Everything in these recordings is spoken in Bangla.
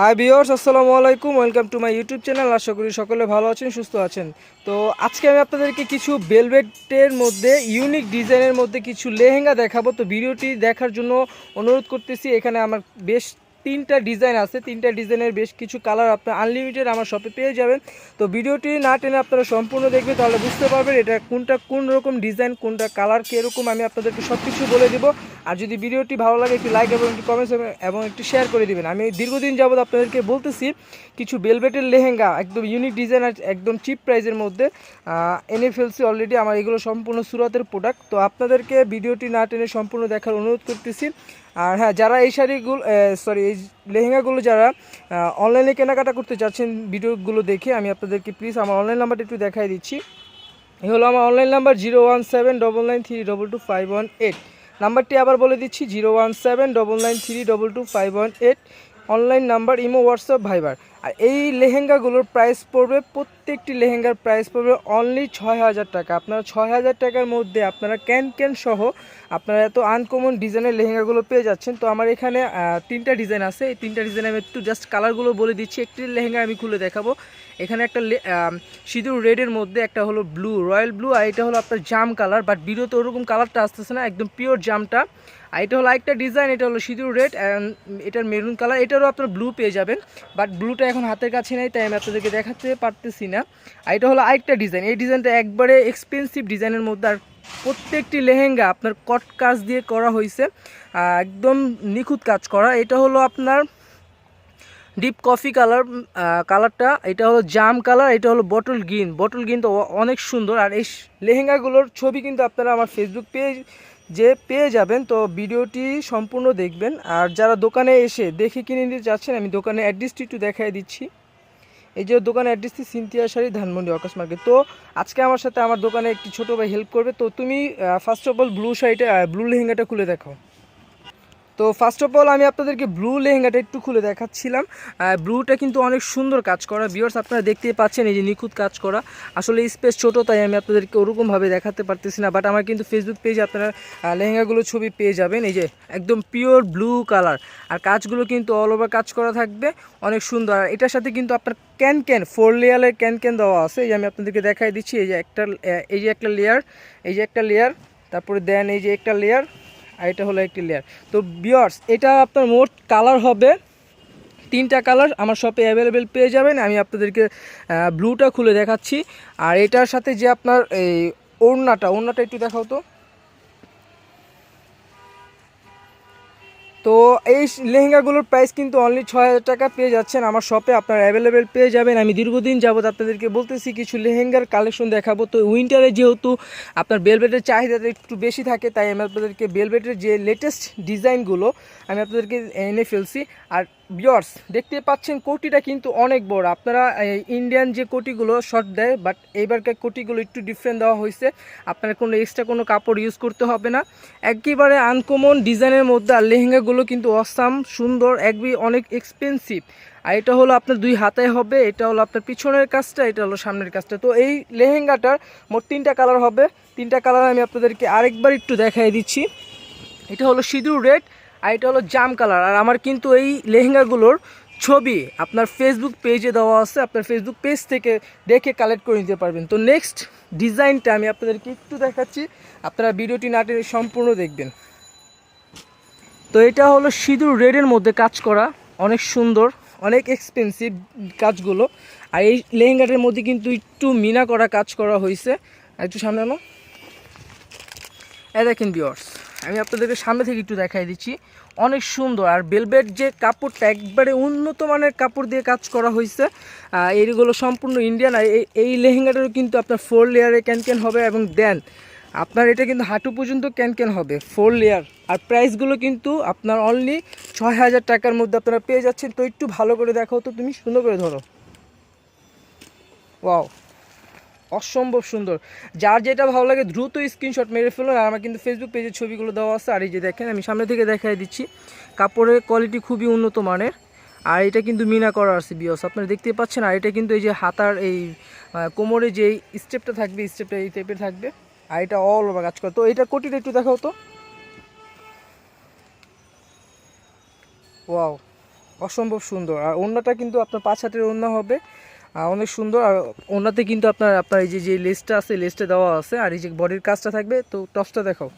হাই বিয়র্স আসসালামু আলাইকুম welcome to my YouTube channel আশা করি সকলে ভালো আছেন, সুস্থ আছেন। তো আজকে আমি আপনাদেরকে কিছু বেলভেটের মধ্যে ইউনিক ডিজাইনের মধ্যে কিছু লেহেঙ্গা দেখাবো। তো ভিডিওটি দেখার জন্য অনুরোধ করতেছি, এখানে আমার বেশ তিনটা ডিজাইন আছে, তিনটা ডিজাইনের বেশ কিছু কালার আপনার আনলিমিটেড আমার শপে পেয়ে যাবেন। তো ভিডিওটি না টেনে আপনারা সম্পূর্ণ দেখবেন, তাহলে বুঝতে পারবেন এটা কোনটা কোন রকম ডিজাইন কোনটা কালার কীরকম আমি আপনাদেরকে সব কিছু বলে দিব। আর যদি ভিডিওটি ভালো লাগে, একটি লাইক এবং একটি কমেন্টস এবং একটি শেয়ার করে দিবেন। আমি দীর্ঘদিন যাবত আপনাদেরকে বলতেছি, কিছু বেলভেটের লেহেঙ্গা, একদম ইউনিক ডিজাইন আর একদম চিপ প্রাইসের মধ্যে এনে ফেলছি অলরেডি আমার এগুলো সম্পূর্ণ সুরাতের প্রোডাক্ট তো আপনাদেরকে ভিডিওটি না টেনে সম্পূর্ণ দেখার অনুরোধ করতেছি। আর হ্যাঁ যারা এই শাড়িগুলো সরি এই লেহেঙ্গাগুলো যারা অনলাইনে কেনাকাটা করতে চাচ্ছেন ভিডিওগুলো দেখে আমি আপনাদেরকে প্লিজ আমার অনলাইন নাম্বারটা একটু দেখাই দিচ্ছি। এই হলো আমার online number zero one seven double nine three double two five one eight নাম্বারটি আবার বলে দিচ্ছি zero one seven double nine three double two five one eight online number imo WhatsApp Viber আর এই লেহেঙ্গাগুলোর প্রাইস পড়বে, প্রত্যেকটি লেহেঙ্গার প্রাইস পড়বে অনলি ছয় হাজার টাকা। আপনারা ছয় হাজার টাকার মধ্যে আপনারা ক্যান ক্যান সহ আপনারা এত আনকমন ডিজাইনের লেহেঙ্গাগুলো পেয়ে যাচ্ছেন। তো আমার এখানে তিনটা ডিজাইন আছে। এই তিনটা ডিজাইন আমি একটু জাস্ট কালারগুলো বলে দিচ্ছি। একটি লেহেঙ্গা আমি খুলে দেখাবো। এখানে একটা সিঁদুর রেডের মধ্যে একটা হলো ব্লু রয়্যাল ব্লু আর এটা হলো আপনার জাম কালার বাট ভিডিওতে ওরকম কালারটা আসতেছে না, একদম পিওর জামটা। আর এটা হলো একটা ডিজাইন এটা হলো সিঁদুর রেড অ্যান্ড এটার মেরুন কালার এটারও আপনার ব্লু পেয়ে যাবেন বাট ব্লুটা এখন হাতের কাছে নেই, তাই আমি আপনাদেরকে দেখাতে পারতেছি না। আর এটা হলো আরেকটা ডিজাইন। এই ডিজাইনটা একবারে এক্সপেন্সিভ ডিজাইনের মধ্যে, আর প্রত্যেকটি লেহেঙ্গা আপনার কট কাজ দিয়ে করা হয়েছে একদম নিখুঁত কাজ করা। এটা হলো আপনার ডিপ কফি কালার কালারটা এটা হলো জাম কালার এটা হলো বটল গ্রিন বটল গ্রিন তো অনেক সুন্দর। আর এই লেহেঙ্গাগুলোর ছবি কিন্তু আপনারা আমার ফেসবুক পেজ যে পেয়ে যাবেন, তো ভিডিওটি সম্পূর্ণ দেখবেন। আর যারা দোকানে এসে দেখে কিনে নিতে যাচ্ছেন আমি দোকানে অ্যাড্রেসটি একটু দেখাই দিচ্ছি। এই যে দোকানের অ্যাড্রেসটি সিনতিয়া শাড়ি, ধানমন্ডি অকাশ মার্কেট। তো আজকে আমার সাথে আমার দোকানে একটি ছোটো ভাই হেল্প করবে। তো তুমি ফার্স্ট অফ অল ব্লু শাড়িটা ব্লু লেহেঙ্গাটা খুলে দেখাও। তো ফার্স্ট অফ অল আমি আপনাদেরকে ব্লু লেহেঙ্গাটা একটু খুলে দেখাচ্ছিলাম। ব্লুটা কিন্তু অনেক সুন্দর কাজ করা। বিয়ার্স আপনারা দেখতেই পাচ্ছেন, এই যে নিখুঁত কাজ করা। আসলে স্পেস ছোটো, তাই আমি আপনাদেরকে ওরকমভাবে দেখাতে পারতেছি না বাট আমার কিন্তু ফেসবুক পেজে আপনারা লেহেঙ্গাগুলো ছবি পেয়ে যাবেন। এই যে একদম পিওর ব্লু কালার আর কাজগুলো কিন্তু অল ওভার কাজ করা থাকবে। অনেক সুন্দর। আর এটার সাথে কিন্তু আপনার ক্যান ক্যান ফোর লেয়ারের ক্যান ক্যান দেওয়া আছে। এই যে আমি আপনাদেরকে দেখাই দিচ্ছি, এই যে একটা এই যে একটা লেয়ার এই যে একটা লেয়ার তারপরে দেন এই যে একটা লেয়ার আর এটা হলো একটি লেয়ার তো বিয়ার্স এটা আপনার মোট কালার হবে তিনটা কালার আমার শপে অ্যাভেলেবেল পেয়ে যাবেন। আমি আপনাদেরকে ব্লুটা খুলে দেখাচ্ছি। আর এটার সাথে যে আপনার এই ওড়নাটা ওড়নাটা একটু দেখাও তো। তো এই লেহেঙ্গাগুলোর প্রাইস কিন্তু অনলি ছ হাজার টাকা পেয়ে যাচ্ছেন আমার শপে আপনারা অ্যাভেলেবেল পেয়ে যাবেন। আমি দীর্ঘদিন যাবত আপনাদেরকে বলতেছি, কিছু লেহেঙ্গার কালেকশন দেখাবো। তো উইন্টারে যেহেতু আপনার বেলভেটের চাহিদাটা একটু বেশি থাকে, তাই আমি আপনাদেরকে বেলভেটের যে লেটেস্ট ডিজাইনগুলো আমি আপনাদেরকে এনে ফেলছি। আর বিয়ার্স দেখতে পাচ্ছেন কোটিটা কিন্তু অনেক বড়। আপনারা ইন্ডিয়ান যে কোটিগুলো শর্ট দেয় বাট এইবারকার কোটিগুলো একটু ডিফারেন্ট দেওয়া হয়েছে। আপনার কোনো এক্সট্রা কোনো কাপড় ইউজ করতে হবে না। একেবারে আনকমন ডিজাইনের মধ্যে আর লেহেঙ্গাগুলো কিন্তু অসাম সুন্দর, একবি অনেক এক্সপেন্সিভ আর এটা হলো আপনার দুই হাতায় হবে, এটা হলো আপনার পিছনের কাজটা, এটা হলো সামনের কাজটা। তো এই লেহেঙ্গাটার মোট তিনটা কালার হবে। তিনটা কালার আমি আপনাদেরকে আরেকবার একটু দেখাই দিচ্ছি। এটা হলো সিঁদুর রেড আর এটা হলো জাম কালার। আর আমার কিন্তু এই লেহেঙ্গাগুলোর ছবি আপনার ফেসবুক পেজে দেওয়া আছে, আপনার ফেসবুক পেজ থেকে দেখে কালেক্ট করে নিতে পারবেন। তো নেক্সট ডিজাইনটা আমি আপনাদেরকে একটু দেখাচ্ছি, আপনারা ভিডিওটি না টেনে সম্পূর্ণ দেখবেন। তো এটা হলো সিঁদুর রেডের মধ্যে কাজ করা, অনেক সুন্দর, অনেক এক্সপেন্সিভ কাজগুলো। আর এই লেহেঙ্গাটার মধ্যে কিন্তু একটু মিনা করা কাজ করা হয়েছে। একটু সামনে এ দেখেন বিয়ার্স আমি আপনাদেরকে সামনে থেকে একটু দেখাই দিচ্ছি। অনেক সুন্দর। আর বেলভেট যে কাপড়টা একবারে উন্নত মানের কাপড় দিয়ে কাজ করা হয়েছে এইগুলো সম্পূর্ণ ইন্ডিয়ান আর এই- লেহেঙ্গাটারও কিন্তু আপনার ফোর লেয়ারে ক্যান ক্যান হবে এবং দেন আপনার এটা কিন্তু হাঁটু পর্যন্ত ক্যান ক্যান হবে ফোর লেয়ার আর প্রাইসগুলো কিন্তু আপনার অনলি ছয় হাজার টাকার মধ্যে আপনারা পেয়ে যাচ্ছেন। তো একটু ভালো করে দেখাও তো তুমি, সুন্দর করে ধরো। ওয়াও অসম্ভব সুন্দর। যার যেটা ভালো লাগে দ্রুত স্ক্রিনশট মেরে ফেলুন। আর আমার কিন্তু ফেসবুক পেজের ছবিগুলো দেওয়া আছে। আর এই যে দেখেন, আমি সামনে থেকে দেখাই দিচ্ছি। কাপড়ের কোয়ালিটি খুবই উন্নত মানের। আর এটা কিন্তু মিনা করা আছে, বিয়স। আপনারা দেখতে পাচ্ছেন। আর এটা কিন্তু এই যে হাতার এই কোমরে যে স্টেপটা থাকবে স্টেপটা এই টাইপের থাকবে। আর এটা অল ওভার কাজ করে। তো এটা কোটিটা একটু দেখাও তো। ওয়াও অসম্ভব সুন্দর। আর ওড়নাটা কিন্তু আপনার পাঁচ হাতের ওড়না হবে। অনেক সুন্দর। আর ওনাতে কিন্তু আপনার আপনার এই যে যে লেসটা আছে, লেসটা দেওয়া আছে, আর এই যে বডির কাজটা থাকবে, তো টপসটা দেখাও।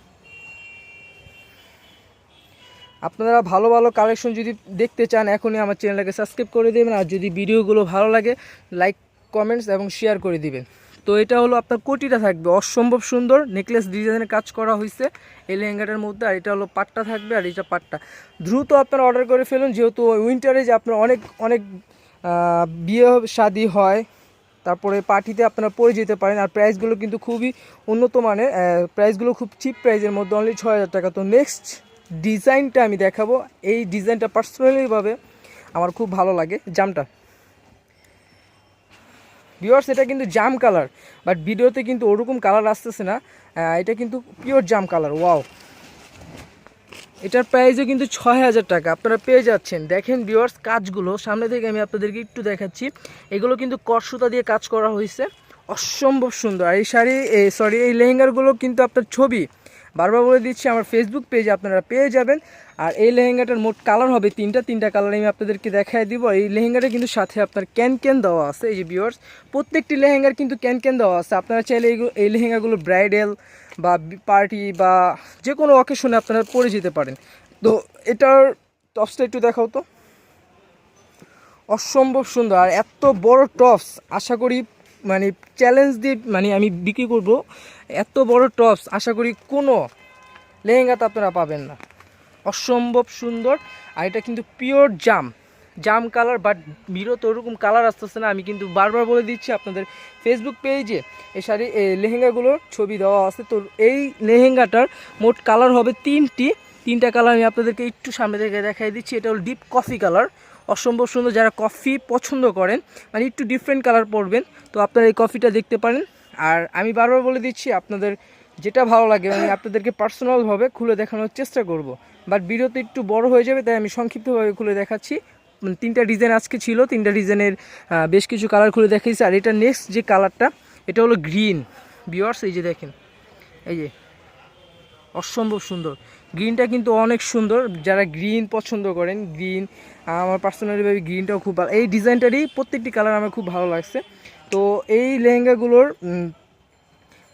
আপনারা ভালো ভালো কালেকশন যদি দেখতে চান, এখনই আমার চ্যানেলটাকে সাবস্ক্রাইব করে দেবেন, আর যদি ভিডিওগুলো ভালো লাগে লাইক কমেন্টস এবং শেয়ার করে দিবেন। তো এটা হলো আপনার কোটিটা থাকবে, অসম্ভব সুন্দর নেকলেস ডিজাইনের কাজ করা হয়েছে এই লেহেঙ্গাটার মধ্যে, আর এটা হলো পাটটা থাকবে, আর এটা পাটটা। দ্রুত আপনারা অর্ডার করে ফেলুন, যেহেতু উইন্টারে যে আপনার অনেক অনেক বিয়ে শাদি হয়, তারপরে পার্টিতে আপনারা পরে যেতে পারেন, আর প্রাইসগুলো কিন্তু খুবই উন্নত মানের প্রাইসগুলো খুব চিপ প্রাইসের মধ্যে অনলি ছয় হাজার টাকা। তো নেক্সট ডিজাইনটা আমি দেখাবো। এই ডিজাইনটা পার্সোনালিভাবে আমার খুব ভালো লাগে, জামটা। ভিওর্স এটা কিন্তু জাম কালার বাট ভিডিওতে কিন্তু ওরকম কালার আসতেছে না এটা কিন্তু পিওর জাম কালার ওয়াও এটার প্রাইসও কিন্তু ছয় হাজার টাকা। আপনারা পেয়ে যাচ্ছেন। দেখেন ভিওয়ার্স কাজগুলো। সামনে থেকে আমি আপনাদেরকে একটু দেখাচ্ছি। এগুলো কিন্তু কটসুতা দিয়ে কাজ করা হয়েছে। অসম্ভব সুন্দর। আর এই শাড়ি সরি এই লেহেঙ্গারগুলো কিন্তু আপনার ছবি। বারবার বলে দিচ্ছি, আমার ফেসবুক পেজে আপনারা পেয়ে যাবেন। আর এই লেহেঙ্গাটার মোট কালার হবে তিনটা। তিনটা কালার আমি আপনাদেরকে দেখাই দিব। এই লেহেঙ্গাটা কিন্তু সাথে আপনার ক্যান ক্যান দেওয়া আছে, এই যে ভিওয়ার্স প্রত্যেকটি লেহেঙ্গার কিন্তু ক্যান ক্যান দেওয়া আছে। আপনারা চাইলে এই লেহেঙ্গাগুলো ব্রাইডাল বা পার্টি বা যে কোনো অকেশনে আপনারা পরে যেতে পারেন। তো এটার টপসটা একটু দেখাও তো। অসম্ভব সুন্দর। আর এত বড় টপস আশা করি মানে চ্যালেঞ্জ দিয়ে মানে আমি বিক্রি করব। এত বড় টপস আশা করি কোনো লেহেঙ্গাতে আপনারা পাবেন না। অসম্ভব সুন্দর, আর এটা কিন্তু পিওর জাম জাম কালার বাট বিরত ওরকম কালার আসতেছে না, আমি কিন্তু বারবার বলে দিচ্ছি আপনাদের। ফেসবুক পেজে এই শাড়ি লেহেঙ্গাগুলোর ছবি দেওয়া আছে। তো এই লেহেঙ্গাটার মোট কালার হবে তিনটি। তিনটা কালার আমি আপনাদেরকে একটু সামনে থেকে দেখাই দিচ্ছি। এটা হলো ডিপ কফি কালার অসম্ভব সুন্দর, যারা কফি পছন্দ করেন মানে একটু ডিফারেন্ট কালার পরবেন, তো আপনারা এই কফিটা দেখতে পারেন। আর আমি বারবার বলে দিচ্ছি, আপনাদের যেটা ভালো লাগে আমি আপনাদেরকে পার্সোনালভাবে খুলে দেখানোর চেষ্টা করব। বাট ভিডিওতে একটু বড় হয়ে যাবে তাই আমি সংক্ষিপ্তভাবে খুলে দেখাচ্ছি। উম, তিনটা ডিজাইন আজকে ছিল তিনটা ডিজাইনের বেশ কিছু কালার খুলে দেখাইছি। আর এটা নেক্সট যে কালারটা এটা হলো গ্রিন বিয়ার্স এই যে দেখেন এই যে অসম্ভব সুন্দর। গ্রিনটা কিন্তু অনেক সুন্দর যারা গ্রিন পছন্দ করেন গ্রিন আমার পার্সোনালিভাবে গ্রিনটাও খুব ভালো। এই ডিজাইনটারই প্রত্যেকটি কালার আমার খুব ভালো লাগছে। তো এই লেহেঙ্গাগুলোর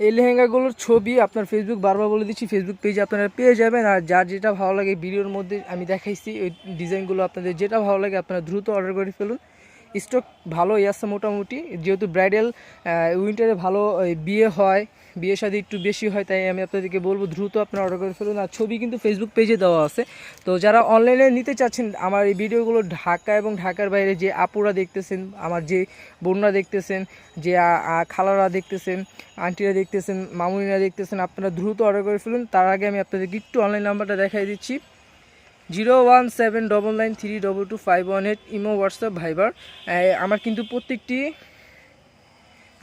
এই লেহেঙ্গাগুলোর ছবি আপনার ফেসবুক বারবার বলে দিচ্ছি। ফেসবুক পেজে আপনারা পেয়ে যাবেন। আর যার যেটা ভালো লাগে ভিডিওর মধ্যে আমি দেখাইছি, ওই ডিজাইনগুলো আপনাদের যেটা ভালো লাগে আপনারা দ্রুত অর্ডার করে ফেলুন। স্টক ভালোই আছে মোটামুটি। যেহেতু ব্রাইডাল উইন্টারে ভালো বিয়ে হয় বিয়ে শাদী একটু বেশি হয়, তাই আমি আপনাদেরকে বলব দ্রুত আপনারা অর্ডার করে ফেলুন। আর ছবি কিন্তু ফেসবুক পেজে দেওয়া আছে। তো যারা অনলাইনে নিতে চাচ্ছেন, আমার এই ভিডিওগুলো ঢাকা এবং ঢাকার বাইরে যে আপুরা দেখতেছেন, আমার যে বোনরা দেখতেছেন, যে খালারা দেখতেছেন, আন্টিরা দেখতেছেন, মামুনিরা দেখতেছেন, আপনারা দ্রুত অর্ডার করে ফেলুন। তার আগে আমি আপনাদেরকে একটু অনলাইন নাম্বারটা দেখাই দিচ্ছি। Zero one seven double nine three double two five one eight imo WhatsApp Viber. আমার কিন্তু প্রত্যেকটি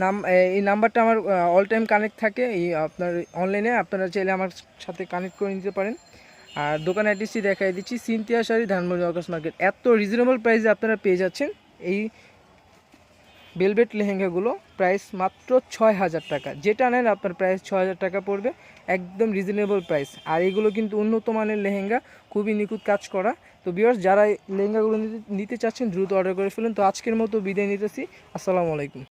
নাম এই নাম্বারটা আমার অল টাইম কানেক্ট থাকে। এই আপনার অনলাইনে আপনারা চাইলে আমার সাথে কানেক্ট করে নিতে পারেন। আর দোকান অ্যাড্রেসটি দেখাই দিচ্ছি Cynthia Sari, Dhanmondi, August market. এত রিজনেবল প্রাইসে আপনারা পেয়ে যাচ্ছেন। এই বেলভেট লেহেঙ্গাগুলো প্রাইস মাত্র ছয় হাজার টাকা। যেটা নেন আপনার প্রাইস ছ হাজার টাকা পড়বে, একদম রিজনেবল প্রাইস আর এগুলো কিন্তু উন্নত মানের লেহেঙ্গা, খুবই নিখুঁত কাজ করা। তো বিয়ার্স যারা লেহেঙ্গাগুলো নিতে চাচ্ছেন, দ্রুত অর্ডার করে ফেলুন। তো আজকের মতো বিদায় নিতেছি। আসসালামু আলাইকুম।